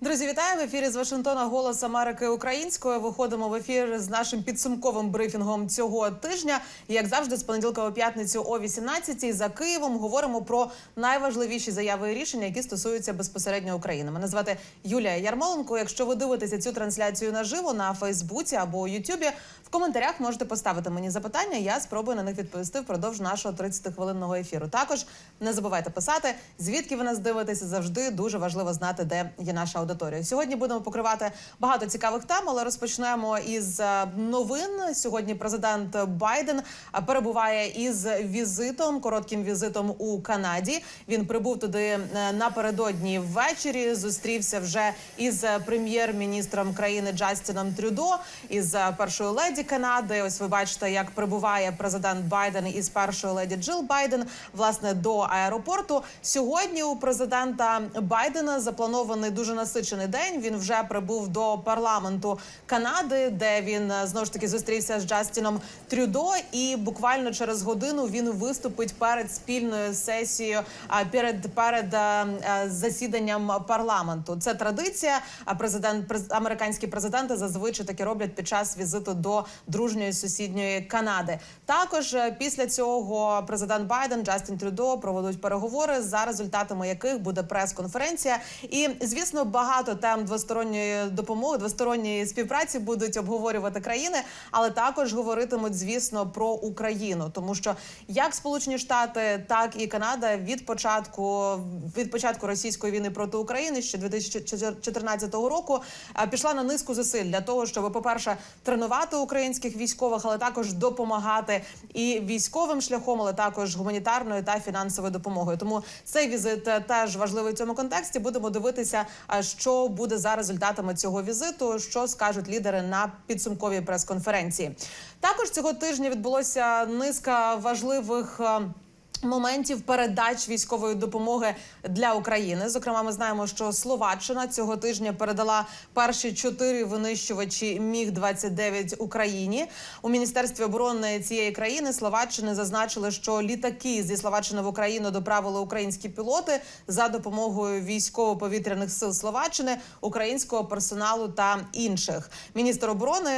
Друзі, вітаю в ефірі з Вашингтона Голос Америки Українською. Виходимо в ефір з нашим підсумковим брифінгом цього тижня. Як завжди, з понеділка у п'ятницю о 18-й за Києвом говоримо про найважливіші заяви і рішення, які стосуються безпосередньо України. Мене звати Юлія Ярмоленко. Якщо ви дивитеся цю трансляцію наживо на Фейсбуці або Ютубі, в коментарях можете поставити мені запитання. Я спробую на них відповісти впродовж нашого 30-хвилинного ефіру. Також не забувайте писати, звідки ви нас дивитеся. Завжди дуже важливо знати, де є наша аудиторія. Сьогодні будемо покривати багато цікавих тем, але розпочнемо із е, новин. Сьогодні президент Байден е, перебуває із візитом, коротким візитом у Канаді. Він прибув туди е, напередодні ввечері. Зустрівся вже із прем'єр-міністром країни Джастіном Трюдо, із першою леді Канади. Ось ви бачите, як прибуває президент Байден із першою леді Джил Байден власне до аеропорту. Сьогодні у президента Байдена запланований дуже насичений день. Він вже прибув до парламенту Канади, де він е, знову ж таки зустрівся з Джастіном Трюдо. І буквально через годину він виступить перед спільною сесією перед перед е, е, засіданням парламенту. Це традиція. А президент през- американські президенти зазвичай таки роблять під час візиту до дружньої сусідньої Канади. Також після цього президент Байден Джастін Трюдо проведуть переговори, за результатами яких буде прес-конференція. І звісно, багато тем двосторонньої допомоги, двосторонньої співпраці будуть обговорювати країни, але також говоритимуть, звісно, про Україну, тому що як Сполучені Штати, так і Канада від початку від початку російської війни проти України ще 2014 року е, пішла на низку зусиль для того, щоб, по-перше, тренувати українських військових, але також допомагати і військовим шляхом, але також гуманітарною та фінансовою допомогою. Тому цей візит е, теж важливий в цьому контексті. Будемо дивитися, е, що буде за результатами цього візиту, що скажуть лідери на підсумковій прес-конференції. Також цього тижня відбулося низка важливих. Моментів передач військової допомоги для України. Зокрема, ми знаємо, що Словаччина цього тижня передала перші чотири винищувачі Міг 29 Україні. У міністерстві оборони цієї країни Словаччини зазначили, що літаки зі Словаччини в Україну доправили українські пілоти за допомогою військово-повітряних сил Словаччини, українського персоналу та інших. Міністр оборони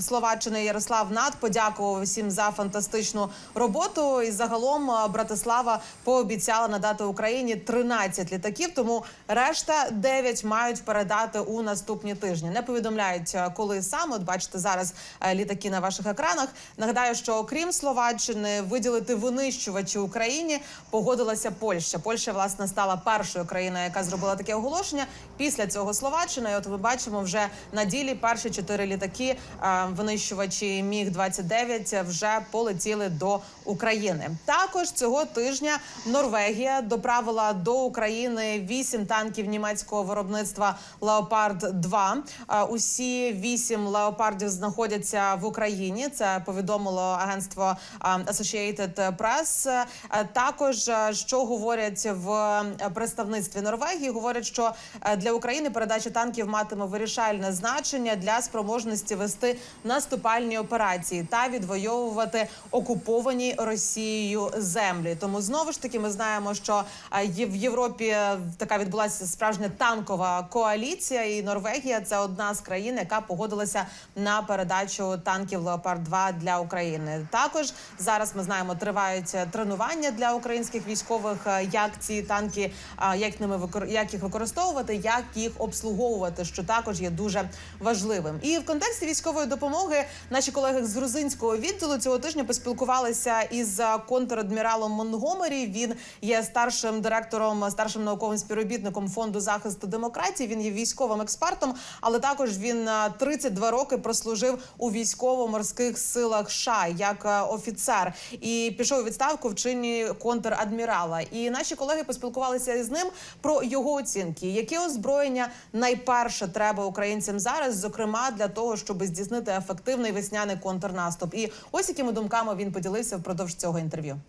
Словаччини Ярослав Нат подякував всім за фантастичну роботу. І загалом е, Братислава пообіцяла надати Україні 13 літаків. Тому решта 9 мають передати у наступні тижні. Не повідомляють, е, коли саме. От бачите зараз е, літаки на ваших екранах. Нагадаю, що окрім Словаччини виділити винищувачі Україні погодилася Польща. Польща власне стала першою країною, яка зробила таке оголошення. Після цього Словаччина. І от ми бачимо вже на ділі перші чотири літаки е, винищувачі Міг 29 вже полетіли до України. Також цього тижня Норвегія доправила до України вісім танків німецького виробництва Леопард 2 Е, Усі вісім леопардів знаходяться в Україні. Це повідомило агентство е, Associated Press. Е, Також що говорять в представництві Норвегії, говорять, що для України передача танків матиме вирішальне значення для спроможності вести наступальні операції та відвоювати окуповані Росією землі. Тому знову ж таки ми знаємо, що е, в Європі е, така відбулася справжня танкова коаліція, і Норвегія це одна з країн, яка погодилася на передачу танків Леопард 2 для України. Також зараз ми знаємо, тривають е, тренування для українських військових, як ці танки, як ними як їх використовувати, як їх обслуговувати, що також є дуже важливим. І в контексті військової допомоги наші колеги з грузинського відділу цього тижня поспілкувалися із контрадміралом Монгомері. Він є старшим директором, старшим науковим співробітником фонду захисту демократії. Він є військовим експертом, але також він е, 32 роки прослужив у військово-морських силах США як е, офіцер і пішов у відставку в чині контрадмірала. І наші колеги поспілкувалися із ним про його оцінки, яке озброєння найперше треба українцям зараз, зокрема для того, щоб здійснити ефективний весняний контрнаступ. І ось якими думками він поділився впродовж цього інтерв'ю.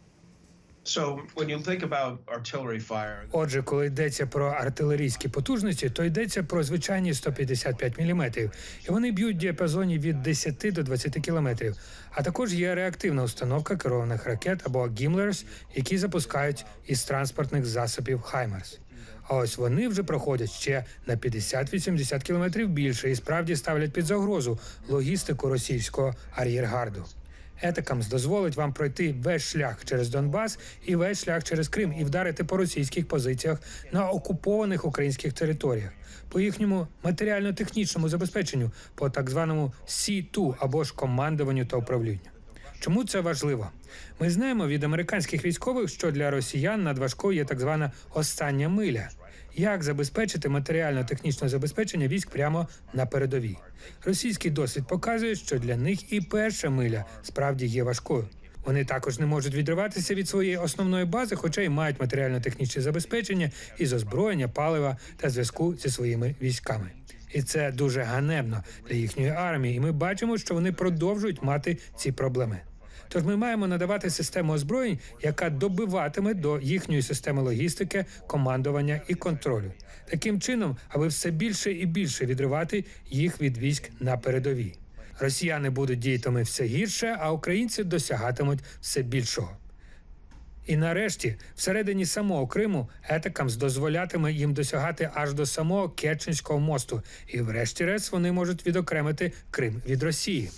Отже, коли йдеться про артилерійські потужності, то йдеться про звичайні 155 мм, і вони б'ють в діапазоні від 10 до 20 кілометрів. А також є реактивна установка керованих ракет або гімлерс, які запускають із транспортних засобів Хаймерс. А ось вони вже проходять ще на 50-80 кілометрів більше і справді ставлять під загрозу логістику російського ар'єргарду. Етакамс дозволить вам пройти весь шлях через Донбас і весь шлях через Крим і вдарити по російських позиціях на окупованих українських територіях, по їхньому матеріально-технічному забезпеченню, по так званому Сі-2 або ж командуванню та управлінню. Чому це важливо? Ми знаємо від американських військових, що для росіян надважкою є так звана остання миля. Як забезпечити матеріально-технічне забезпечення військ прямо на передовій? Російський досвід показує, що для них і перша миля справді є важкою. Вони також не можуть відриватися від своєї основної бази, хоча й мають матеріально-технічне забезпечення із озброєння, палива та зв'язку зі своїми військами. І це дуже ганебно для їхньої армії. І ми бачимо, що вони продовжують мати ці проблеми. Тож ми маємо надавати систему озброєнь, яка добиватиме до їхньої системи логістики, командування і контролю, таким чином, аби все більше і більше відривати їх від військ на передовій. Росіяни будуть діятиме все гірше, а українці досягатимуть все більшого. І нарешті, всередині самого Криму, етакамс дозволятиме їм досягати аж до самого Керченського мосту, і врешті-решт вони можуть відокремити Крим від Росії.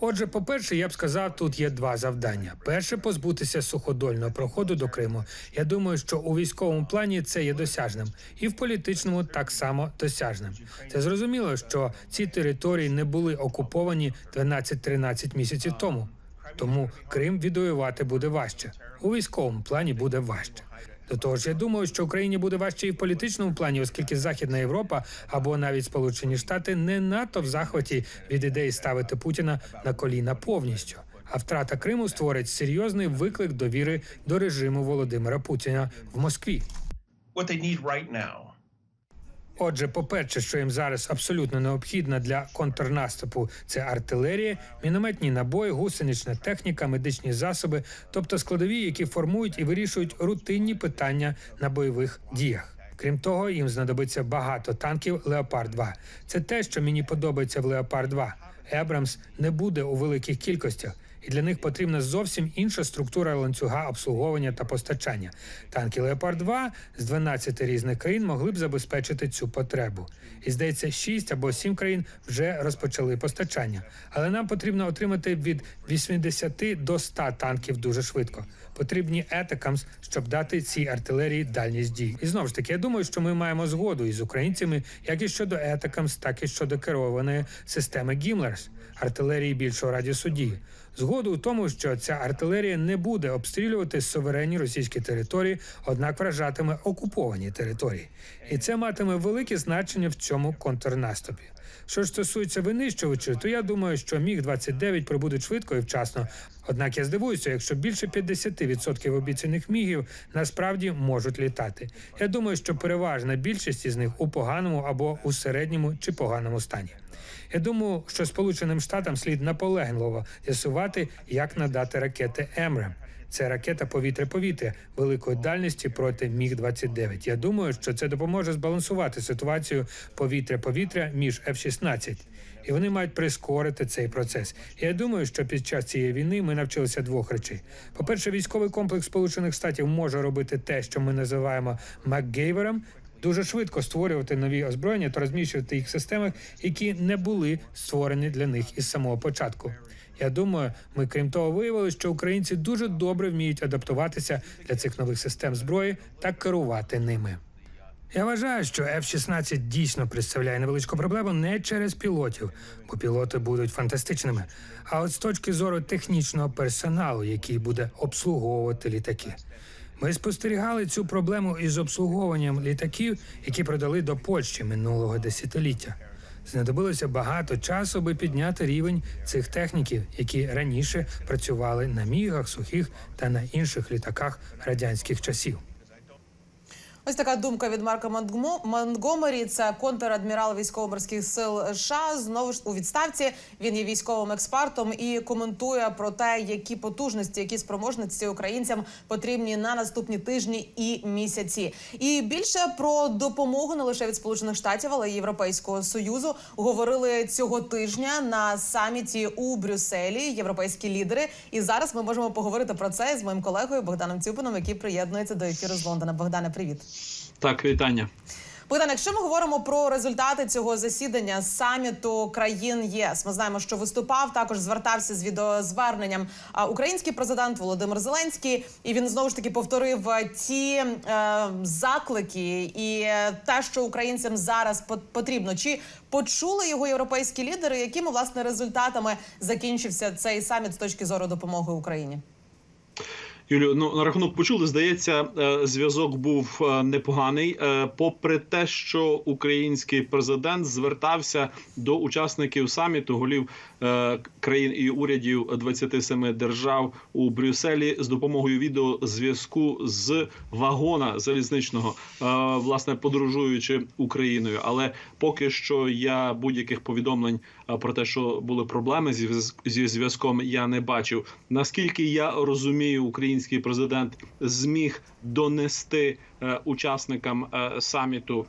Отже, по-перше, я б сказав, тут є два завдання: перше позбутися суходольного проходу до Криму. Я думаю, що у військовому плані це є досяжним, і в політичному так само досяжним. Це зрозуміло, що ці території не були окуповані 12-13 місяців тому. Тому Крим відвоювати буде важче. У військовому плані буде важче. До того ж, я думаю, що Україні буде важче і в політичному плані, оскільки Західна Європа або навіть Сполучені Штати не надто в захваті від ідеї ставити Путіна на коліна повністю. А втрата Криму створить серйозний виклик довіри до режиму Володимира Путіна в Москві. what they need right now Отже, по-перше, що їм зараз абсолютно необхідно для контрнаступу, це артилерія, мінометні набої, гусенична техніка, медичні засоби, тобто складові, які формують і вирішують рутинні питання на бойових діях. Крім того, їм знадобиться багато танків Леопард 2 Це те, що мені подобається в Леопард 2 Ебрамс не буде у великих кількостях. І для них потрібна зовсім інша структура ланцюга обслуговування та постачання. Танки Леопард 2 з 12 різних країн могли б забезпечити цю потребу. І здається, 6 або 7 країн вже розпочали постачання. Але нам потрібно отримати від 80 до 100 танків дуже швидко. Потрібні етакамс, щоб дати цій артилерії дальність дій. І знову ж таки, я думаю, що ми маємо згоду із українцями, як і щодо етакамс, так і щодо керованої системи Гімлерс артилерії більшого радіусу дії. Згоду у тому, що ця артилерія не буде обстрілювати суверенні російські території, однак вражатиме окуповані території, і це матиме велике значення в цьому контрнаступі. Що ж стосується винищувачів, то я думаю, що міг 29 прибудуть швидко і вчасно. Однак я здивуюся, якщо більше 50% обіцяних мігів насправді можуть літати. Я думаю, що переважна більшість із них у поганому або у середньому чи поганому стані. Я думаю, що Сполученим Штатам слід наполегливо з'ясувати, як надати ракети Емрем. Це ракета повітря-повітря великої дальності проти Міг 29 Я думаю, що це допоможе збалансувати ситуацію повітря-повітря між F-16. І вони мають прискорити цей процес. Я думаю, що під час цієї війни ми навчилися двох речей: по-перше, військовий комплекс Сполучених Штатів може робити те, що ми називаємо МакГейвером, дуже швидко створювати нові озброєння та розміщувати їх в системах, які не були створені для них із самого початку. Я думаю, ми крім того виявили, що українці дуже добре вміють адаптуватися для цих нових систем зброї та керувати ними. Я вважаю, що F-16 дійсно представляє невеличку проблему не через пілотів, бо пілоти будуть фантастичними, а от з точки зору технічного персоналу, який буде обслуговувати літаки. Ми спостерігали цю проблему із обслуговуванням літаків, які продали до Польщі минулого десятиліття. Знадобилося багато часу, аби підняти рівень цих техніків, які раніше працювали на мігах, сухих та на інших літаках радянських часів. Ось така думка від Марка Монгомері. Це контр-адмірал військово-морських сил США. Знову ж у відставці. Він є військовим експертом і коментує про те, які потужності, які спроможності українцям потрібні на наступні тижні і місяці. І більше про допомогу не лише від Сполучених Штатів, але й Європейського союзу говорили цього тижня на саміті у Брюсселі. Європейські лідери. І зараз ми можемо поговорити про це з моїм колегою Богданом Цюпином, який приєднується до ефіру з Лондона. Богдане, привіт. Так, вітання. Богдан, якщо ми говоримо про результати цього засідання саміту країн ЄС, ми знаємо, що виступав також звертався з відеозверненням український президент Володимир Зеленський, і він знову ж таки повторив ті е, заклики і те, що українцям зараз пот- потрібно. Чи почули його європейські лідери? Якими власне результатами закінчився цей саміт з точки зору допомоги Україні? Юлію, ну на рахунок почули, здається, е, зв'язок був е, непоганий. Е, Попри те, що український президент звертався до учасників саміту голів країн і урядів 27 держав у Брюсселі з допомогою відеозв'язку з вагона залізничного, е, власне подорожуючи Україною. Але поки що я будь-яких повідомлень е, про те, що були проблеми зі зв'язком, я не бачив. Наскільки я розумію, український президент зміг донести е, учасникам е, саміту.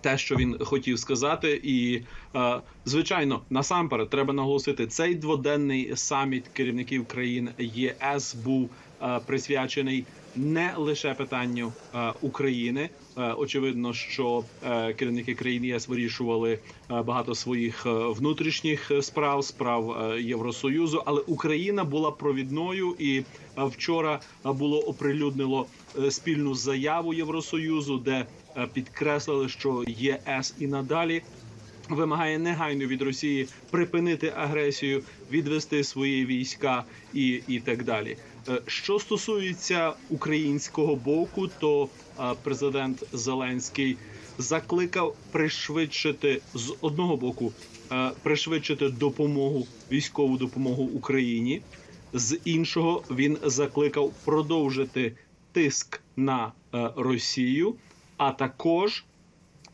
Те, що він хотів сказати, і е, звичайно, насамперед треба наголосити, цей дводенний саміт керівників країн ЄС був е, присвячений не лише питанню е, України. Очевидно, що керівники країн ЄС вирішували багато своїх внутрішніх справ, справ Євросоюзу, але Україна була провідною і вчора було оприлюднило спільну заяву Євросоюзу, де підкреслили, що ЄС і надалі вимагає негайно від Росії припинити агресію, відвести свої війська і, і так далі. Е, Що стосується українського боку, то е, президент Зеленський закликав пришвидшити з одного боку е, пришвидшити допомогу військову допомогу Україні. З іншого він закликав продовжити тиск на е, Росію, а також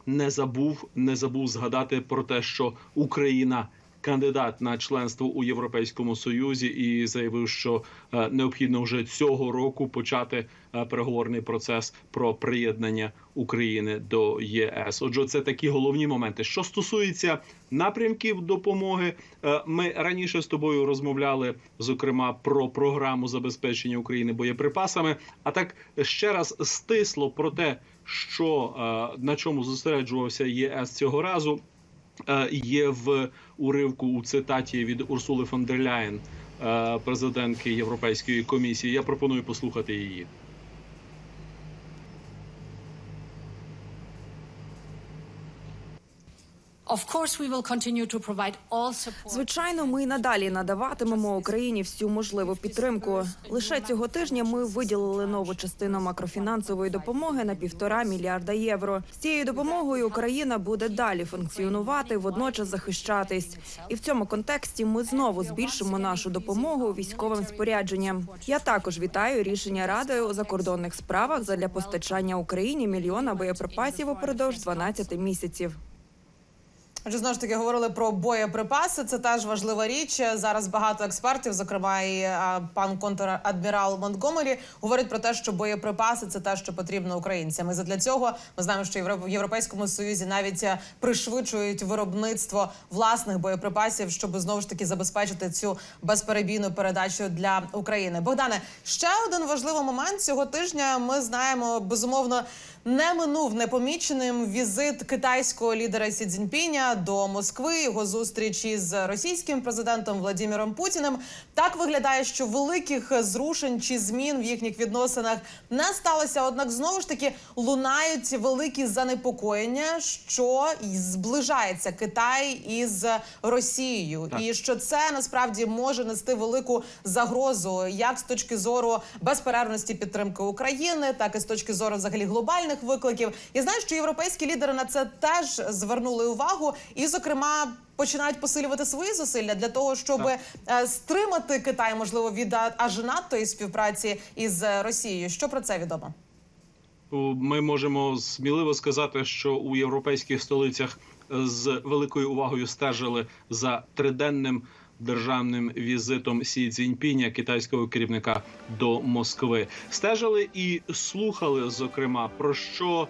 не забув не забув згадати про те, що Україна кандидат на членство у Європейському Союзі, і заявив, що е, необхідно вже цього року почати е, переговорний процес про приєднання України до ЄС. Отже, це такі головні моменти. Що стосується напрямків допомоги, е, ми раніше з тобою розмовляли зокрема про програму забезпечення України боєприпасами. А так ще раз стисло про те, що на чому зосереджувався ЄС цього разу. Є в уривку у цитаті від Урсули фон дер Ляєн, е, президентки Європейської комісії. Я пропоную послухати її. Звичайно, ми й надалі надаватимемо Україні всю можливу підтримку. Лише цього тижня ми виділили нову частину макрофінансової допомоги на півтора мільярда євро. З цією допомогою Україна буде далі функціонувати, водночас захищатись. І в цьому контексті ми знову збільшимо нашу допомогу військовим спорядженням. Я також вітаю рішення Ради у закордонних справах задля постачання Україні мільйона боєприпасів упродовж 12 місяців. Отже, знову ж таки говорили про боєприпаси. Це теж важлива річ. Зараз багато експертів, зокрема і пан контр-адмірал Монтгомері, говорять про те, що боєприпаси це те, що потрібно українцям. І задля цього ми знаємо, що в Європейському Союзі навіть е, пришвидшують виробництво власних боєприпасів, щоб знову ж таки забезпечити цю безперебійну передачу для України. Богдане, ще один важливий момент цього тижня. Ми знаємо безумовно. Не минув непоміченим візит китайського лідера Сі Цзіньпіня до Москви. Його зустріч із російським президентом Владимиром Путіним. Так виглядає, що великих зрушень чи змін в їхніх відносинах не сталося. Однак знову ж таки лунають великі занепокоєння, що зближається Китай із Росією, Так. і що це насправді може нести велику загрозу, як з точки зору безперервності підтримки України, так і з точки зору взагалі глобальних викликів. Я знаю, що європейські лідери на це теж звернули увагу, і, зокрема, починають посилювати свої зусилля для того, щоб Так. е, стримати Китай, можливо, від аж надто і співпраці із е, Росією. Що про це відомо? ми можемо сміливо сказати, що у європейських столицях е, з великою увагою стежили за триденним державним візитом Сі Цзіньпіня, китайського керівника до Москви. Стежили і слухали, зокрема, про що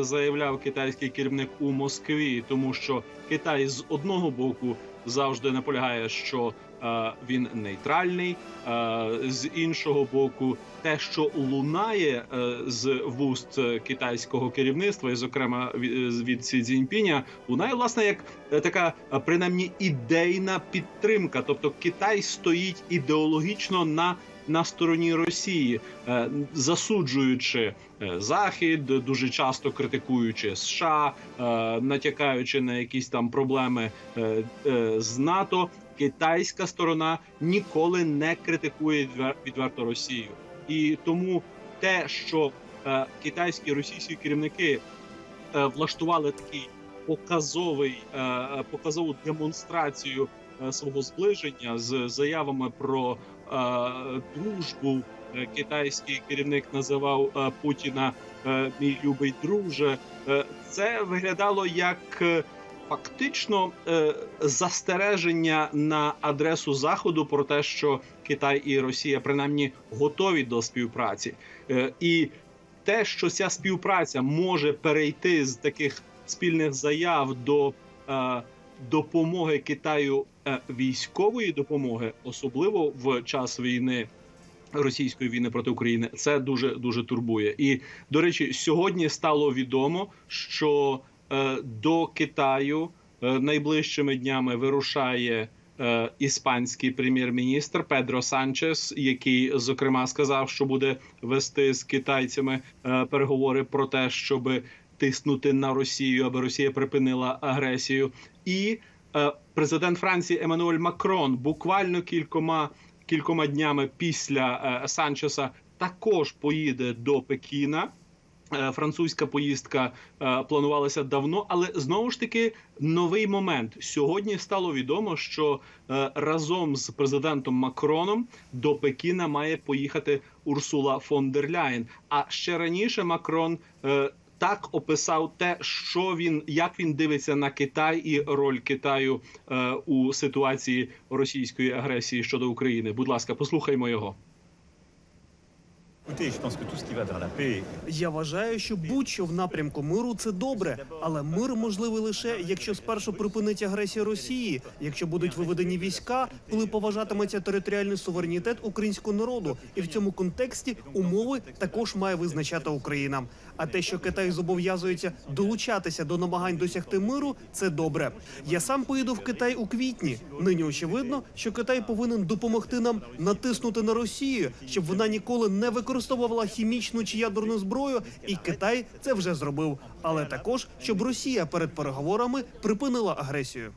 заявляв китайський керівник у Москві, тому що Китай з одного боку завжди наполягає, що е, він нейтральний. е, з іншого боку, те, що лунає е, з вуст е, китайського керівництва, і зокрема від, е, Сі Цзіньпіня, лунає власне як е, така е, принаймні ідейна підтримка. Тобто Китай стоїть ідеологічно на. На стороні Росії, е, засуджуючи е, Захід, дуже часто критикуючи США, е, натякаючи на якісь там проблеми з НАТО, китайська сторона ніколи не критикує відвер- відверто Росію, і тому те, що китайські російські керівники влаштували такий показовий показову демонстрацію свого зближення з заявами про е, дружбу. Е, Китайський керівник називав е, Путіна е, мій любий друже. Е, Це виглядало як е, фактично е, застереження на адресу Заходу про те, що Китай і Росія принаймні готові до співпраці, Е, і те, що ця співпраця може перейти з таких спільних заяв до е, допомоги Китаю е, військової допомоги, особливо в час війни. Російської війни проти України це дуже дуже турбує. І до речі, сьогодні стало відомо, що е, до Китаю е, найближчими днями вирушає е, іспанський прем'єр-міністр Педро Санчес, який зокрема сказав, що буде вести з китайцями е, переговори про те, щоб тиснути на Росію, аби Росія припинила агресію. І е, президент Франції Еммануель Макрон буквально кількома кількома днями після е, Санчеса також поїде до Пекіна. Е, Французька поїздка е, планувалася давно, але знову ж таки новий момент. Сьогодні стало відомо, що е, разом з президентом Макроном до Пекіна має поїхати Урсула фон дер Ляєн. А ще раніше Макрон е, так описав те, що він як він дивиться на Китай і роль Китаю е, у ситуації російської агресії щодо України. Будь ласка, послухаймо його. Я вважаю, що будь-що в напрямку миру це добре, але мир можливий лише якщо спершу припинить агресія Росії, якщо будуть виведені війська, коли поважатиметься територіальний суверенітет українського народу, і в цьому контексті умови також має визначати Україна. А те, що Китай зобов'язується долучатися до намагань досягти миру, це добре. Я сам поїду в Китай у квітні. Нині очевидно, що Китай повинен допомогти нам натиснути на Росію, щоб вона ніколи не використовувала хімічну чи ядерну зброю, і Китай це вже зробив. Але також щоб Росія перед переговорами припинила агресію.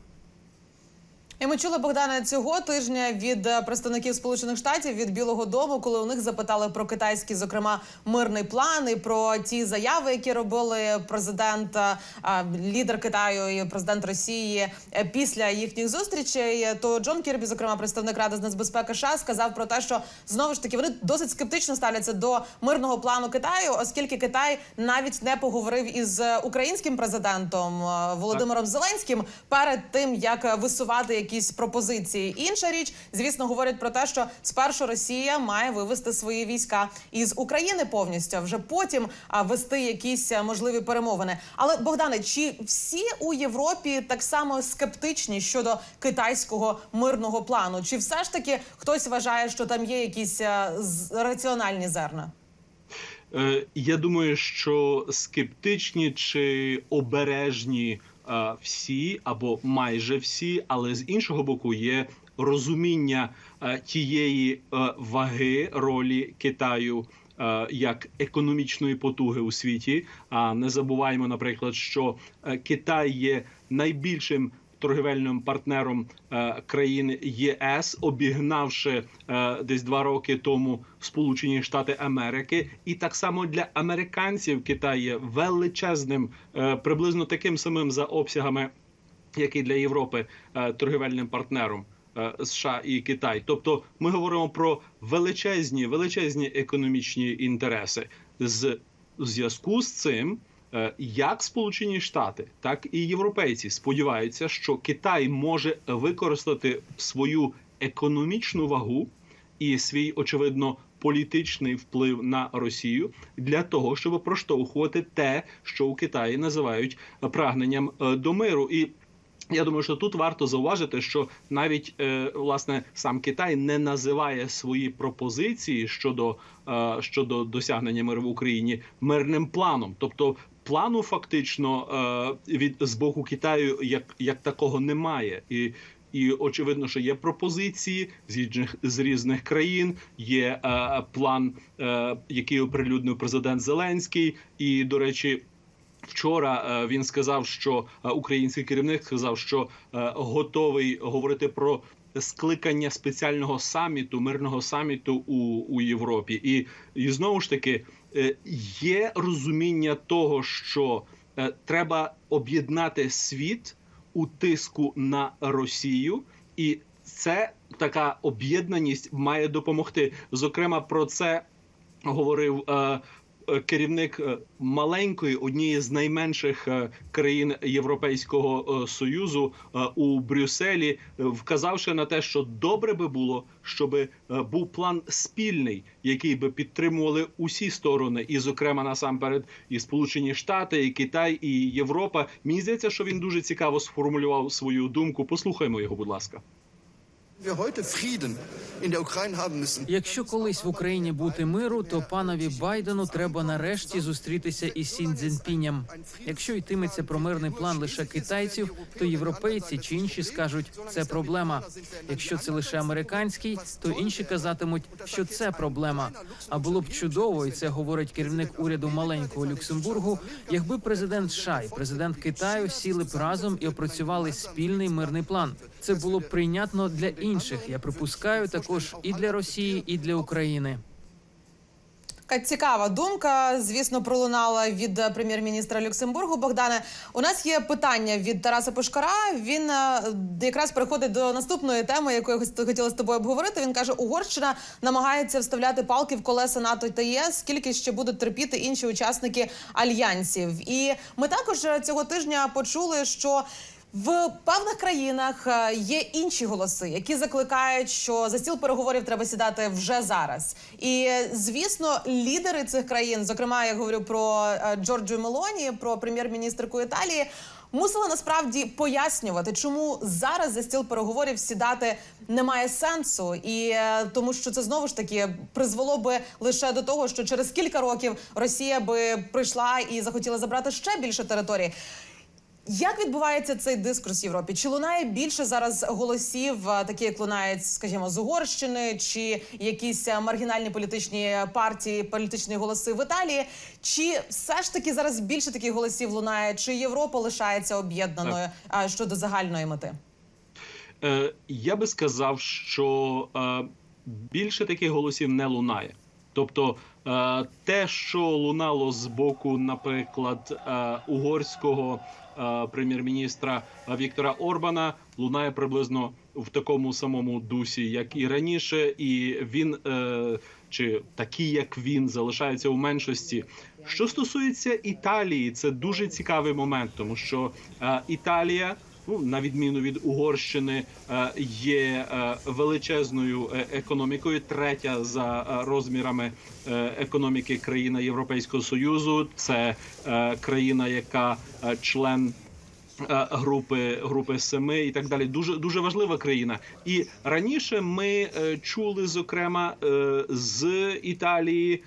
І ми чули Богдана цього тижня від е, представників Сполучених Штатів від Білого Дому, коли у них запитали про китайський, зокрема, мирний план і про ті заяви, які робили президент, е, лідер Китаю і президент Росії е, після їхніх зустрічей. То Джон Кірбі, зокрема, представник Ради з нацбезпеки США, сказав про те, що знову ж таки вони досить скептично ставляться до мирного плану Китаю, оскільки Китай навіть не поговорив із українським президентом е, Володимиром Зеленським перед тим, як е, висувати якісь пропозиції. Інша річ, звісно, говорять про те, що спершу Росія має вивести свої війська із України повністю, а вже потім а, вести якісь е, можливі перемовини. Але Богдане, чи всі у Європі так само скептичні щодо китайського мирного плану? Чи все ж таки хтось вважає, що там є якісь е, раціональні зерна? Е, Я думаю, що скептичні чи обережні всі або майже всі, але з іншого боку є розуміння е, тієї е, ваги ролі Китаю. е, Як економічної потуги у світі, а не забуваємо, наприклад, що е, Китай є найбільшим торгівельним партнером е, країн ЄС, обігнавши е, десь два роки тому Сполучені Штати Америки, і так само для американців Китай є величезним, е, приблизно таким самим за обсягами, як і для Європи, торгівельним партнером. США і Китай, тобто ми говоримо про величезні, величезні економічні інтереси з зв'язку з цим. Е, Як Сполучені Штати, так і європейці сподіваються, що Китай може використати свою економічну вагу і свій очевидно політичний вплив на Росію для того, щоб проштовхувати те, що у Китаї називають прагненням е, до миру. І я думаю, що тут варто зауважити, що навіть е, власне сам Китай не називає свої пропозиції щодо, щодо досягнення миру в Україні мирним планом, тобто. Плану фактично е, від з боку Китаю як, як такого немає, і і очевидно, що є пропозиції з різних з різних країн. Є е, план, е, який оприлюднив президент Зеленський. І до речі, вчора е, він сказав, що е, український керівник сказав, що е, готовий говорити про. Скликання спеціального саміту, мирного саміту у, у Європі, і, і знову ж таки є розуміння того, що е, треба об'єднати світ у тиску на Росію, і це така об'єднаність має допомогти. Зокрема, про це говорив е, е, керівник е, маленької, однієї з найменших е, країн Європейського е, союзу е, у Брюсселі, е, вказавши на те, що добре би було, щоб е, був план спільний, який би підтримували усі сторони, і, зокрема, насамперед, і Сполучені Штати, і Китай, і Європа. Мені здається, що він дуже цікаво сформулював свою думку. Послухаймо його, будь ласка. Якщо колись в Україні бути миру, то панові Байдену треба нарешті зустрітися із Сін Цзіньпінем. Якщо йтиметься про мирний план лише китайців, то європейці чи інші скажуть, це проблема. Якщо це лише американський, то інші казатимуть, що це проблема. А було б чудово, і це говорить керівник уряду маленького Люксембургу. Якби президент США і президент Китаю сіли б разом і опрацювали спільний мирний план. Це було б прийнятно для інших. Я припускаю також і для Росії, і для України. Цікава думка, звісно, пролунала від е, прем'єр-міністра Люксембургу. Богдане, у нас є питання від Тараса Пушкара. Він е, якраз переходить до наступної теми, яку я хотіла з тобою обговорити. Він каже: Угорщина намагається вставляти палки в колеса НАТО та ЄС, скільки ще будуть терпіти інші учасники альянсів. І ми також е, цього тижня почули, що. В певних країнах е, є інші голоси, які закликають, що за стіл переговорів треба сідати вже зараз. І звісно, лідери цих країн, зокрема, я говорю про е, Джорджу Мелоні, про прем'єр-міністрку Італії. Мусили насправді пояснювати, чому зараз за стіл переговорів сідати немає сенсу, і е, тому, що це знову ж таки призвело би лише до того, що через кілька років Росія би прийшла і захотіла забрати ще більше території. Як відбувається цей дискурс в Європі? Чи лунає більше зараз голосів, е, такі як лунають, скажімо, з Угорщини, чи якісь е, маргінальні політичні партії, політичні голоси в Італії? Чи все ж таки зараз більше таких голосів лунає? Чи Європа лишається об'єднаною а, щодо загальної мети? Е, я би сказав, що е, більше таких голосів не лунає. Тобто е, те, що лунало з боку, наприклад, е, угорського е, прем'єр-міністра Віктора Орбана, лунає приблизно в такому самому дусі, як і раніше, і він чи такі, як він, залишаються у меншості. Що стосується Італії, це дуже цікавий момент, тому що Італія ну на відміну від Угорщини, е, є е, величезною е, економікою, третя за розмірами економіки країна Європейського союзу. Це країна, яка член. Е, Групи групи семи і так далі, дуже дуже важлива країна. І раніше ми е, чули, зокрема, е, з Італії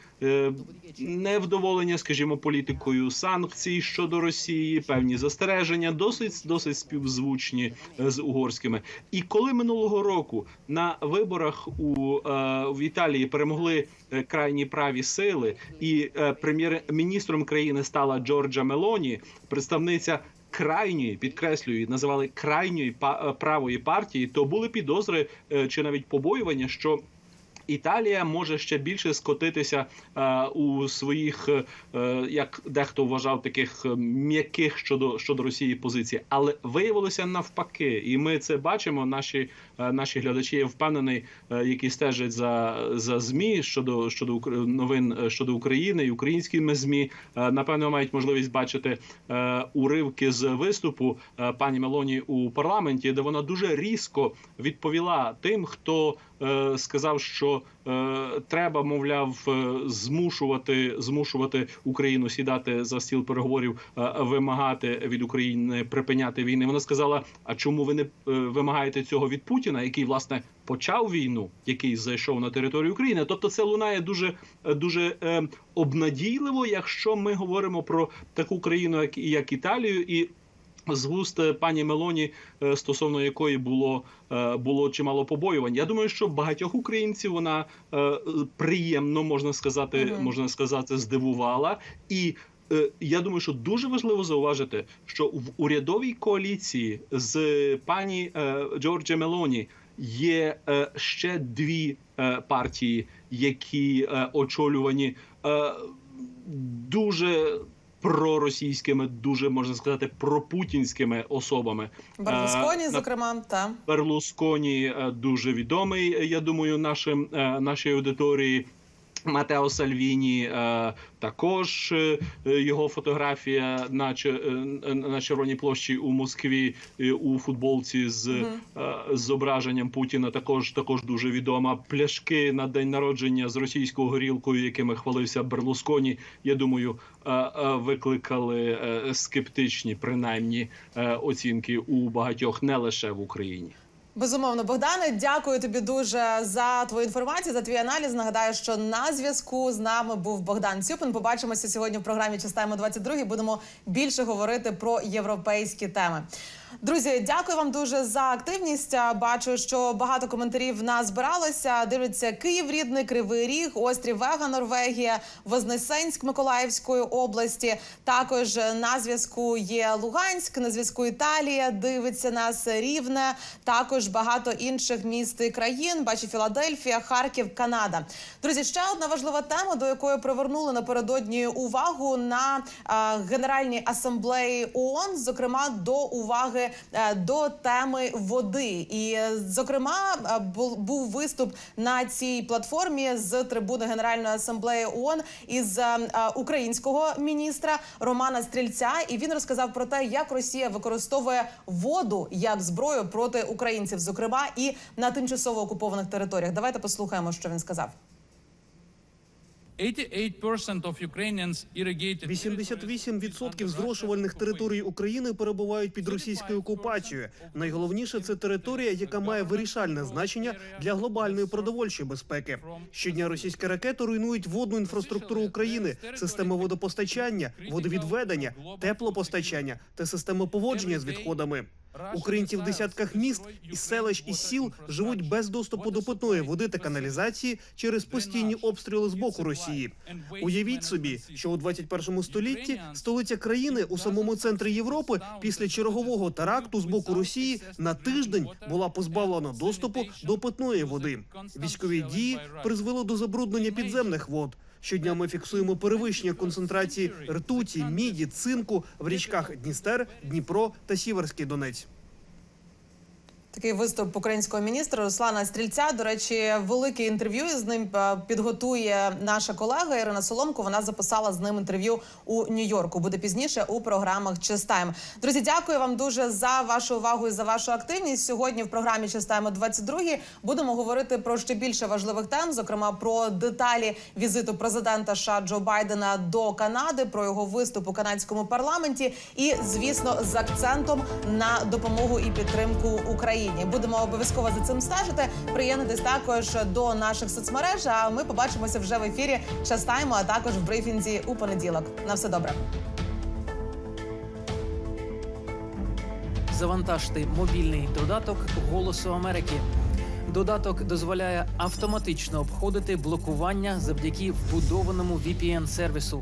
невдоволення, скажімо, політикою санкцій щодо Росії, певні застереження, досить досить співзвучні з угорськими. І коли минулого року на виборах у в Італії перемогли крайні праві сили, і прем'єр-міністром країни стала Джорджа Мелоні, представниця. Крайньої підкреслюю, називали крайньої е, правої партії, то були підозри е, чи навіть побоювання, що Італія може ще більше скотитися е, у своїх, е, як дехто вважав, таких е, м'яких щодо щодо Росії позицій, але виявилося навпаки, і ми це бачимо. Наші наші глядачі я впевнений, які стежать за, за змі щодо щодо новин щодо України і українськими змі. Напевно, мають можливість бачити уривки з виступу пані Мелоні у парламенті, де вона дуже різко відповіла тим, хто сказав, що е, треба, мовляв, е, змушувати змушувати Україну сідати за стіл переговорів, е, вимагати від України припиняти війни. Вона сказала: а чому ви не е, вимагаєте цього від Путіна, який власне почав війну, який зайшов на територію України? Тобто, це лунає дуже е, дуже е, обнадійливо, якщо ми говоримо про таку країну, як, як Італію, і з вуст е, пані Мелоні, е, стосовно якої було, е, було чимало побоювань. Я думаю, що багатьох українців вона приємно можна сказати, можна сказати, здивувала і. Я думаю, що дуже важливо зауважити, що в урядовій коаліції з пані Джорджа Мелоні є ще дві партії, які очолювані дуже проросійськими, дуже можна сказати, пропутінськими особами. Берлусконі, Е, зокрема, та Берлусконі е, дуже відомий. Я думаю, нашим е, нашій аудиторії. Матео Сальвіні е, також е, його фотографія на, е, на червоній площі у Москві у футболці з, е, з зображенням Путіна. Також також дуже відома. Пляшки на день народження з російською горілкою, якими хвалився Берлусконі. Я думаю, викликали скептичні принаймні оцінки у багатьох не лише в Україні. Безумовно, Богдане, дякую тобі дуже за твою інформацію, за твій аналіз. Нагадаю, що на зв'язку з нами був Богдан Цюпин. Побачимося сьогодні в програмі Частаємо 22 Будемо більше говорити про європейські теми. Друзі, дякую вам дуже за активність. Бачу, що багато коментарів в нас збиралося. Дивляться Київ, рідний, Кривий Ріг, острів Вега, Норвегія, Вознесенськ Миколаївської області. Також на зв'язку є Луганськ, на зв'язку Італія. Дивиться нас Рівне. Також багато інших міст і країн. Бачу Філадельфія, Харків, Канада. Друзі, ще одна важлива тема, до якої привернули напередодні увагу на е, Генеральній асамблеї ООН, зокрема до уваги е, до теми води. І е, зокрема е, був виступ на цій платформі з трибуни Генеральної асамблеї ООН із українського міністра Романа Стрільця. І він розказав про те, як Росія використовує воду як зброю проти українців, зокрема і на тимчасово окупованих територіях. Давайте послухаємо, що він сказав. 88% of Ukrainians irrigated 88% зрошувальних територій України перебувають під російською окупацією. Найголовніше це територія, яка має вирішальне значення для глобальної продовольчої безпеки. Щодня російські ракети руйнують водну інфраструктуру України, системи водопостачання, водовідведення, теплопостачання та системи поводження з відходами. Українці в десятках міст і селищ і сіл живуть без доступу до питної води та каналізації через постійні обстріли з боку Росії. Уявіть собі, що у 21 столітті столиця країни у самому центрі Європи після чергового теракту з боку Росії на тиждень була позбавлена доступу до питної води. Військові дії призвели до забруднення підземних вод. Щодня ми фіксуємо перевищення концентрації ртуті, міді, цинку в річках Дністер, Дніпро та Сіверський Донець. Такий виступ українського міністра Руслана Стрільця. До речі, велике інтерв'ю з ним е, підготує наша колега Ірина Соломко. Вона записала з ним інтерв'ю у Нью-Йорку. Буде пізніше у програмах Чистайм. Друзі, дякую вам дуже за вашу увагу і за вашу активність. Сьогодні в програмі Чистаймо 22 будемо говорити про ще більше важливих тем, зокрема про деталі візиту президента США Джо Байдена до Канади, про його виступ у канадському парламенті, і звісно, з акцентом на допомогу і підтримку Україні. Будемо обов'язково за цим стежити. Приєднуйтесь також до наших соцмереж. А ми побачимося вже в ефірі. Частаємо, а також в брифінзі у понеділок. На все добре. Завантажте мобільний додаток Голосу Америки. Додаток дозволяє автоматично обходити блокування завдяки вбудованому VPN-сервісу.